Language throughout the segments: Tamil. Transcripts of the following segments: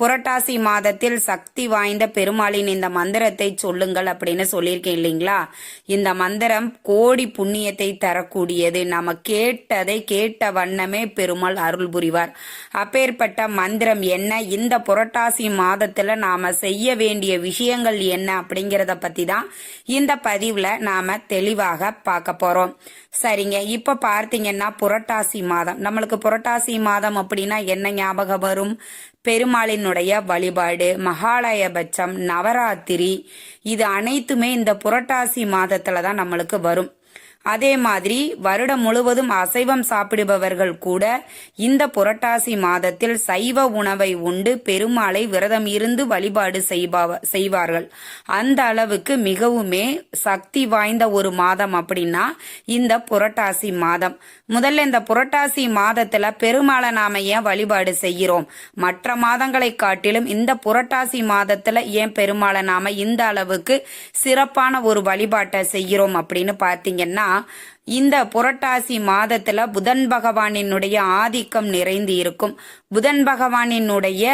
புரட்டாசி மாதத்தில் சக்தி வாய்ந்த பெருமாளின் இந்த மந்திரத்தை சொல்லுங்கள் அப்படின்னு சொல்லியிருக்கேன் இல்லைங்களா? இந்த மந்திரம் கோடி புண்ணியத்தை தரக்கூடியது. நம்ம கேட்டதை கேட்ட வண்ணமே பெருமாள் அருள் புரிவார். அப்பேற்பட்ட மந்திரம் என்ன? இந்த புரட்டாசி மாதத்துல நாம செய்ய வேண்டிய விஷயங்கள் என்ன அப்படிங்கிறத பத்தி தான் இந்த பதிவுல நாம தெளிவாக பார்க்க போறோம். சரிங்க இப்ப பார்த்தீங்கன்னா புரட்டாசி மாதம். நம்மளுக்கு புரட்டாசி மாதம் அப்படின்னா என்ன ஞாபகம் வரும்? பெருமாளின் பெருமாளினுடைய வழிபாடு மகாலயபட்சம் நவராத்திரி இது அனைத்துமே இந்த புரட்டாசி மாதத்துல தான் நம்மளுக்கு வரும். அதே மாதிரி வருடம் முழுவதும் அசைவம் சாப்பிடுபவர்கள் கூட இந்த புரட்டாசி மாதத்தில் சைவ உணவை உண்டு பெருமாளை விரதம் இருந்து வழிபாடு செய்வார்கள். அந்த அளவுக்கு மிகவுமே சக்தி வாய்ந்த ஒரு மாதம் அப்படின்னா இந்த புரட்டாசி மாதம். முதல்ல இந்த புரட்டாசி மாதத்துல பெருமாளை நாம ஏன் வழிபாடு செய்கிறோம்? மற்ற மாதங்களை காட்டிலும் இந்த புரட்டாசி மாதத்துல ஏன் பெருமாளை நாம இந்த அளவுக்கு சிறப்பான ஒரு வழிபாட்டை செய்கிறோம் அப்படின்னு பார்த்தீங்கன்னா இந்த புரட்டாசி மாதத்துல புதன் பகவானினுடைய ஆதிக்கம் நிறைந்து இருக்கும். புதன் பகவானினுடைய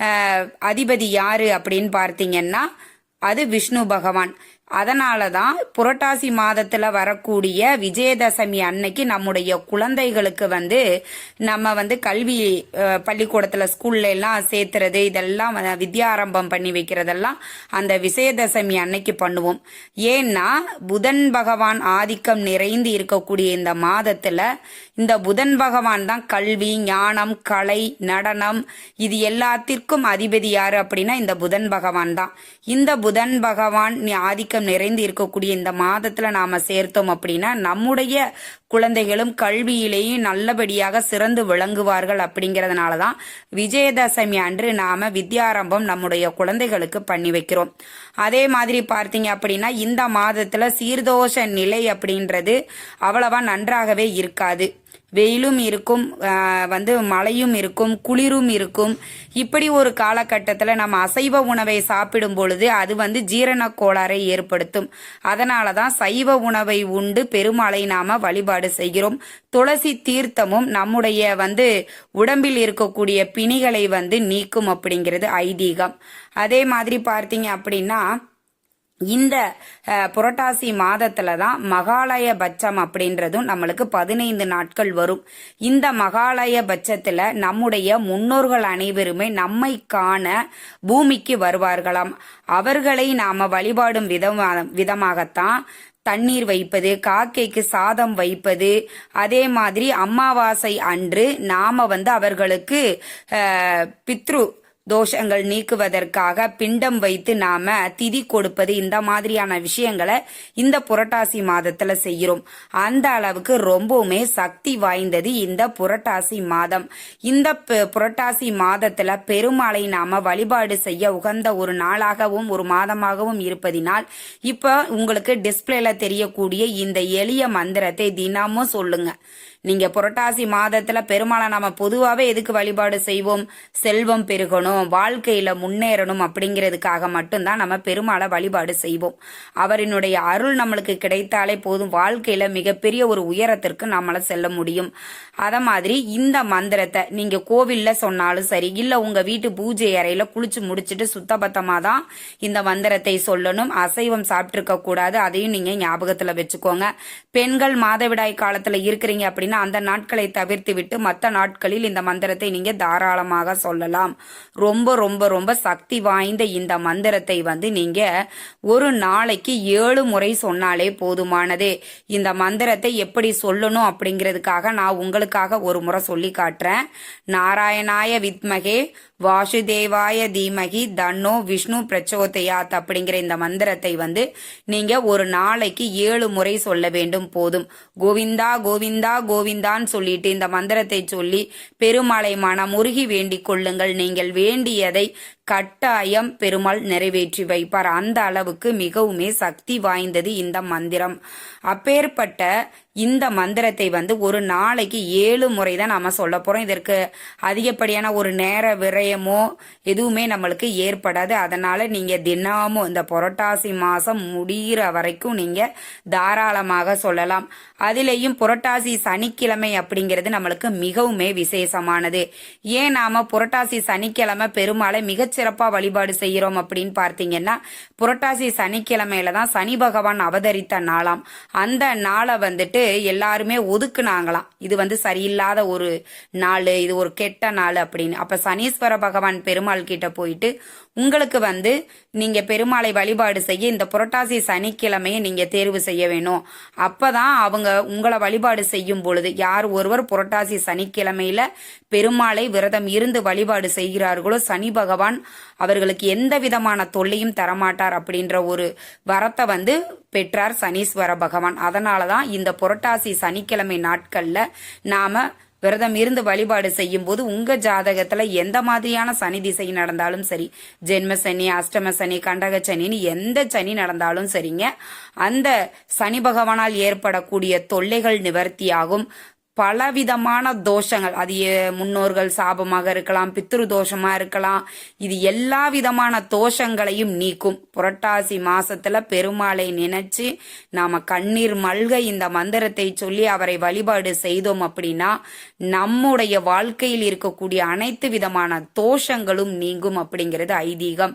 அஹ், அதிபதி யாரு அப்படின்னு பார்த்தீங்கன்னா அது விஷ்ணு பகவான். அதனால தான் புரட்டாசி மாதத்துல வரக்கூடிய விஜயதசமி அன்னைக்கு நம்முடைய குழந்தைகளுக்கு வந்து நம்ம வந்து கல்வி பள்ளிக்கூடத்தில் பள்ளிக்கூடத்துல ஸ்கூல்ல எல்லாம் சேர்த்துறது இதெல்லாம் வித்யாரம்பம் பண்ணி வைக்கிறதெல்லாம் அந்த விஜயதசமி அன்னைக்கு பண்ணுவோம். ஏன்னா புதன் பகவான் ஆதிக்கம் நிறைந்து இருக்கக்கூடிய இந்த மாதத்துல இந்த புதன் பகவான் தான் கல்வி ஞானம் கலை நடனம் இது எல்லாத்திற்கும் அதிபதி யாரு அப்படின்னா இந்த புதன் பகவான் தான். இந்த புதன் பகவான் ஆதிக்கம் நிறைந்து இருக்கக்கூடிய இந்த மாதத்துல நாம சேர்த்தோம் அப்படின்னா நம்முடைய குழந்தைகளும் கல்வியிலேயும் நல்லபடியாக சிறந்து விளங்குவார்கள் அப்படிங்கிறதுனாலதான் விஜயதசமி அன்று நாம வித்யாரம்பம் நம்முடைய குழந்தைகளுக்கு பண்ணி வைக்கிறோம். அதே மாதிரி பார்த்தீங்க அப்படின்னா இந்த மாதத்துல சீர்தோஷ நிலை அப்படின்றது அவ்வளவா நன்றாகவே இருக்காது. வெயிலும் இருக்கும் வந்து மழையும் இருக்கும் குளிரும் இருக்கும். இப்படி ஒரு காலகட்டத்தில் நம்ம அசைவ உணவை சாப்பிடும் பொழுது அது வந்து ஜீரண கோளாறை ஏற்படுத்தும். அதனால தான் சைவ உணவை உண்டு பெருமாளை நாம வழிபாடு செய்கிறோம். துளசி தீர்த்தமும் நம்முடைய வந்து உடம்பில் இருக்கக்கூடிய பிணிகளை வந்து நீக்கும் அப்படிங்கிறது ஐதீகம். அதே மாதிரி பார்த்தீங்க அப்படின்னா இந்த புரட்டாசி மாதத்துல தான் மகாலய பட்சம் அப்படின்றதும் நம்மளுக்கு பதினைந்து நாட்கள் வரும். இந்த மகாலய பட்சத்துல நம்முடைய முன்னோர்கள் அனைவருமே நம்மை காண பூமிக்கு வருவார்களாம். அவர்களை நாம வழிபாடும் விதமா விதமாகத்தான் தண்ணீர் வைப்பது காக்கைக்கு சாதம் வைப்பது அதே மாதிரி அமாவாசை அன்று நாம வந்து அவர்களுக்கு பித்ரு தோஷங்கள் நீக்குவதற்காக பிண்டம் வைத்து நாம திதி கொடுப்பது இந்த மாதிரியான விஷயங்களை இந்த புரட்டாசி மாதத்துல செய்கிறோம். அந்த அளவுக்கு ரொம்பவுமே சக்தி வாய்ந்தது இந்த புரட்டாசி மாதம். இந்த புரட்டாசி மாதத்துல பெருமாளை நாம வழிபாடு செய்ய உகந்த ஒரு நாளாகவும் ஒரு மாதமாகவும் இருப்பதினால் இப்ப உங்களுக்கு டிஸ்பிளேல தெரியக்கூடிய இந்த எளிய மந்திரத்தை தினமும் சொல்லுங்க. நீங்க புரட்டாசி மாதத்துல பெருமாளை நாம பொதுவாவே எதுக்கு வழிபாடு செய்வோம்? செல்வம் பெருகணும் வாழ்க்கையில முன்னேறணும் அப்படிங்கிறதுக்காக மட்டும்தான் நம்ம பெருமாளை வழிபாடு செய்வோம். அவரினுடைய அருள் நம்மளுக்கு கிடைத்தாலே போதும். வாழ்க்கையில மிகப்பெரிய ஒரு உயரத்திற்கு நம்மள செல்ல முடியும். அத மாதிரி இந்த மந்திரத்தை நீங்க கோவில்ல சொன்னாலும் சரி இல்ல உங்க வீட்டு பூஜை அறையில குளிச்சு முடிச்சிட்டு சுத்தபத்தமா தான் இந்த மந்திரத்தை சொல்லணும். அசைவம் சாப்பிட்டிருக்க கூடாது. அதையும் நீங்க ஞாபகத்துல வச்சுக்கோங்க. பெண்கள் மாதவிடாய் காலத்துல இருக்கிறீங்க அப்படின்னா அந்த நாட்களை தவிர்த்து விட்டு மற்ற நாட்களில் இந்த மந்திரத்தை நீங்க தாராளமாக சொல்லலாம். ரொம்ப ரொம்ப ரொம்ப சக்தி வாய்ந்த இந்த மந்திரத்தை வந்து நீங்க ஒரு நாளைக்கு ஏழு முறை சொன்னாலே போதுமானது. இந்த மந்திரத்தை எப்படி சொல்லணும் அப்படிங்கிறதுக்காக நான் உங்களுக்காக ஒரு முறை சொல்லி காட்டுறேன். நாராயணாய வித்மகே வாசுதேவாய தீமகி தன்னோ விஷ்ணு பிரச்சோதயாத் அப்படிங்கிற இந்த மந்திரத்தை வந்து நீங்க ஒரு நாளைக்கு ஏழு முறை சொல்ல வேண்டும் போதும். கோவிந்தா கோவிந்தா கோவிந்தான்னு சொல்லிட்டு இந்த மந்திரத்தை சொல்லி பெருமலை மனமுருகி வேண்டிக் கொள்ளுங்கள். நீங்கள் வேண்டியதை கட்டாயம் பெருமாள் நிறைவேற்றி வைப்பார். அந்த அளவுக்கு மிகவுமே சக்தி வாய்ந்தது இந்த மந்திரம். அப்பேற்பட்ட இந்த மந்திரத்தை வந்து ஒரு நாளைக்கு ஏழு முறை தான் நாம சொல்ல போறோம். இதற்கு அதிகப்படியான ஒரு நேர விரயமோ எதுவுமே நம்மளுக்கு ஏற்படாது. அதனால நீங்க தினமும் இந்த புரட்டாசி மாசம் முடிகிற வரைக்கும் நீங்க தாராளமாக சொல்லலாம். அதிலேயும் புரட்டாசி சனிக்கிழமை அப்படிங்கிறது நம்மளுக்கு மிகவுமே விசேஷமானது. ஏன் நாம புரட்டாசி சனிக்கிழமை பெருமாளை மிகச் சிறப்பாக வழிபாடு செய்கிறோம் அப்படின்னு பார்த்தீங்கன்னா புரட்டாசி சனிக்கிழமையில தான் சனி பகவான் அவதரித்த நாளாம். அந்த நாளை வந்துட்டு எல்லாருமே ஒதுக்குனாங்களாம். இது வந்து சரியில்லாத ஒரு நாள் இது ஒரு கெட்ட நாள் அப்படின்னு. அப்போ சனீஸ்வர பகவான் பெருமாள் கிட்ட போயிட்டு உங்களுக்கு வந்து நீங்க பெருமாளை வழிபாடு செய்ய இந்த புரட்டாசி சனிக்கிழமையை நீங்க தேர்வு செய்ய வேணும். அப்பதான் அவங்க உங்களை வழிபாடு செய்யும் பொழுது யார் ஒருவர் புரட்டாசி சனிக்கிழமையில பெருமாளை விரதம் இருந்து வழிபாடு செய்கிறார்களோ சனி பகவான் அவர்களுக்கு எந்த விதமான தொல்லையும் தரமாட்டார் அப்படின்ற ஒரு வரத்தை வந்து பெற்றார் சனீஸ்வர பகவான். அதனாலதான் இந்த புரட்டாசி சனிக்கிழமை நாட்கள்ல நாம விரதம் இருந்து வழிபாடு செய்யும் போது உங்க ஜாதகத்துல எந்த மாதிரியான சனி திசை நடந்தாலும் சரி ஜென்ம சனி அஷ்டம சனி கண்டக சனின்னு எந்த சனி நடந்தாலும் சரிங்க. அந்த சனி பகவானால் ஏற்படக்கூடிய தொல்லைகள் நிவர்த்தியாகும். பலவிதமான தோஷங்கள். அது முன்னோர்கள் சாபமாக இருக்கலாம் பித்ரு தோஷமா இருக்கலாம். இது எல்லா விதமான தோஷங்களையும் நீக்கும். புரட்டாசி மாசத்துல பெருமாளை நினைச்சு நாம கண்ணீர் மல்க இந்த மந்திரத்தை சொல்லி அவரை வழிபாடு செய்தோம் அப்படின்னா நம்முடைய வாழ்க்கையில் இருக்கக்கூடிய அனைத்து விதமான தோஷங்களும் நீங்கும் அப்படிங்கிறது ஐதீகம்.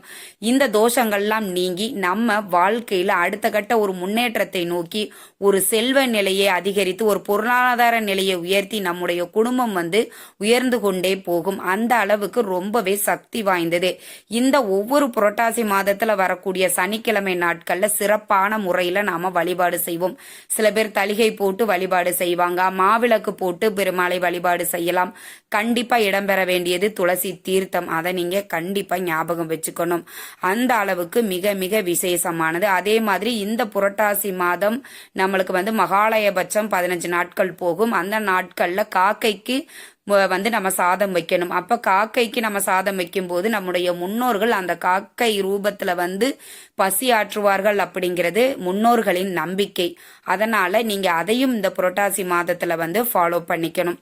இந்த தோஷங்கள்லாம் நீங்கி நம்ம வாழ்க்கையில அடுத்த கட்ட ஒரு முன்னேற்றத்தை நோக்கி ஒரு செல்வ நிலையை அதிகரித்து ஒரு பொருளாதார நிலையை உயர்த்தி நம்முடைய குடும்பம் வந்து உயர்ந்து கொண்டே போகும். அந்த அளவுக்கு ரொம்பவே சக்தி வாய்ந்தது. இந்த ஒவ்வொரு புரட்டாசி மாதத்துல வரக்கூடிய சனிக்கிழமை நாட்கள்ல சிறப்பான முறையில நாம வழிபாடு செய்வோம். சில பேர் தலிகை போட்டு வழிபாடு செய்வாங்க. மாவிளக்கு போட்டு பெருமாளை வழிபாடு செய்யலாம். கண்டிப்பா இடம்பெற வேண்டியது துளசி தீர்த்தம். அதை நீங்க கண்டிப்பா ஞாபகம் வச்சுக்கணும். அந்த அளவுக்கு மிக மிக விசேஷமானது. அதே மாதிரி இந்த புரட்டாசி மாதம் நம்மளுக்கு வந்து மகாலயபட்சம் பதினஞ்சு நாட்கள் போகும். அந்த நாட்கள்ல காக்கைக்கு வந்து நம்ம சாதம் வைக்கணும். அப்ப காக்கைக்கு நம்ம சாதம் வைக்கும் போது நம்முடைய முன்னோர்கள் அந்த காக்கை ரூபத்துல வந்து பசி ஆற்றுவார்கள் அப்படிங்கிறது முன்னோர்களின் நம்பிக்கை. அதனால நீங்க அதையும் இந்த புரட்டாசி மாதத்துல வந்து ஃபாலோ பண்ணிக்கணும்.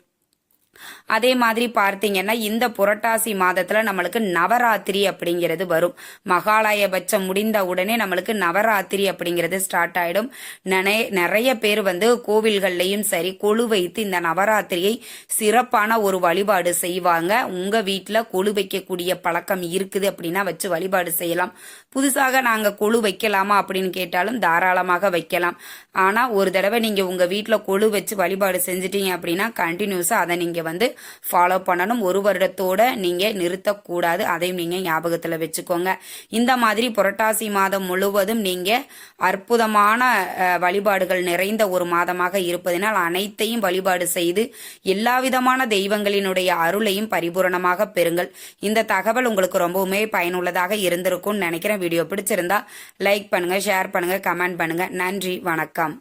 அதே மாதிரி பார்த்தீங்கன்னா இந்த புரட்டாசி மாதத்துல நம்மளுக்கு நவராத்திரி அப்படிங்கிறது வரும். மகாலயபட்சம் முடிந்த உடனே நம்மளுக்கு நவராத்திரி அப்படிங்கிறது ஸ்டார்ட் ஆயிடும். நிறைய நிறைய பேர் வந்து கோவில்கள்லயும் சரி கொழு வைத்து இந்த நவராத்திரியை சிறப்பான ஒரு வழிபாடு செய்வாங்க. உங்க வீட்டுல கொழு வைக்கக்கூடிய பழக்கம் இருக்குது அப்படின்னா வச்சு வழிபாடு செய்யலாம். புதுசாக நாங்க கொழு வைக்கலாமா அப்படின்னு கேட்டாலும் தாராளமாக வைக்கலாம். ஆனா ஒரு தடவை நீங்க உங்க வீட்டுல கொழு வச்சு வழிபாடு செஞ்சிட்டீங்க அப்படின்னா கண்டினியூஸா அதை நீங்க வந்து ஃபாலோ பண்ணணும். ஒரு வருடத்தோட நீங்கள் நிறுத்தக்கூடாது. அதையும் நீங்கள் ஞாபகத்தில் வச்சுக்கோங்க. இந்த மாதிரி புரட்டாசி மாதம் முழுவதும் நீங்கள் அற்புதமான வழிபாடுகள் நிறைந்த ஒரு மாதமாக இருப்பதனால் அனைத்தையும் வழிபாடு செய்து எல்லா விதமான தெய்வங்களினுடைய அருளையும் பரிபூரணமாக பெறுங்கள். இந்த தகவல் உங்களுக்கு ரொம்பவுமே பயனுள்ளதாக இருந்திருக்கும்னு நினைக்கிறேன். வீடியோ பிடிச்சிருந்தா லைக் பண்ணுங்கள் ஷேர் பண்ணுங்கள் கமெண்ட் பண்ணுங்கள் நன்றி வணக்கம்.